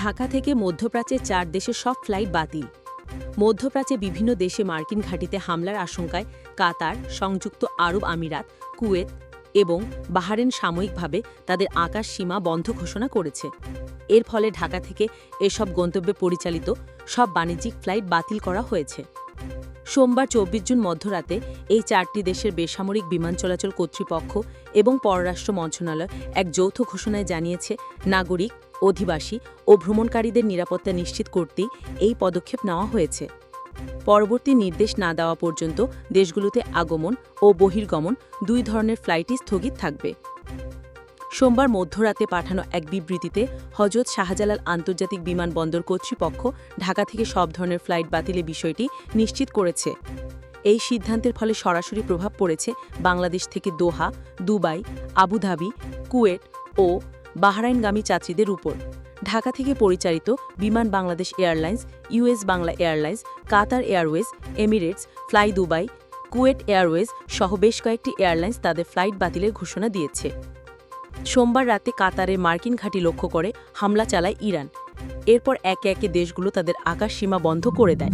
ঢাকা থেকে মধ্যপ্রাচ্যের চার দেশের সব ফ্লাইট বাতিল। মধ্যপ্রাচ্যে বিভিন্ন দেশে মার্কিন ঘাঁটিতে হামলার আশঙ্কায় কাতার, সংযুক্ত আরব আমিরাত, কুয়েত এবং বাহারেন সাময়িকভাবে তাদের আকাশ সীমা বন্ধ ঘোষণা করেছে। এর ফলে ঢাকা থেকে এসব গন্তব্যে পরিচালিত সব বাণিজ্যিক ফ্লাইট বাতিল করা হয়েছে। সোমবার চব্বিশ জুন মধ্যরাতে এই চারটি দেশের বেসামরিক বিমান চলাচল কর্তৃপক্ষ এবং পররাষ্ট্র মন্ত্রণালয় এক যৌথ ঘোষণায় জানিয়েছে, নাগরিক অধিবাসী ও ভ্রমণকারীদের নিরাপত্তা নিশ্চিত করতেই এই পদক্ষেপ নেওয়া হয়েছে। পরবর্তী নির্দেশ না দেওয়া পর্যন্ত দেশগুলোতে আগমন ও বহির্গমন দুই ধরনের ফ্লাইটই স্থগিত থাকবে। সোমবার মধ্যরাতে পাঠানো এক বিবৃতিতে হজরত শাহজালাল আন্তর্জাতিক বিমানবন্দর কর্তৃপক্ষ ঢাকা থেকে সব ধরনের ফ্লাইট বাতিলের বিষয়টি নিশ্চিত করেছে। এই সিদ্ধান্তের ফলে সরাসরি প্রভাব পড়েছে বাংলাদেশ থেকে Doha, Dubai, Abu Dhabi Kuwait ও বাহরাইনগামী যাত্রীদের উপর। ঢাকা থেকে পরিচালিত বিমান Bangladesh airlines US Bangla airlines, Qatar airways, Emirates, fly Dubai Kuwait airways সহ বেশ কয়েকটি এয়ারলাইন্স তাদের ফ্লাইট বাতিলের ঘোষণা দিয়েছে। সোমবার রাতে কাতারের মার্কিন ঘাঁটি লক্ষ্য করে হামলা চালায় ইরান। এরপর একে একে দেশগুলো তাদের আকাশ সীমা বন্ধ করে দেয়।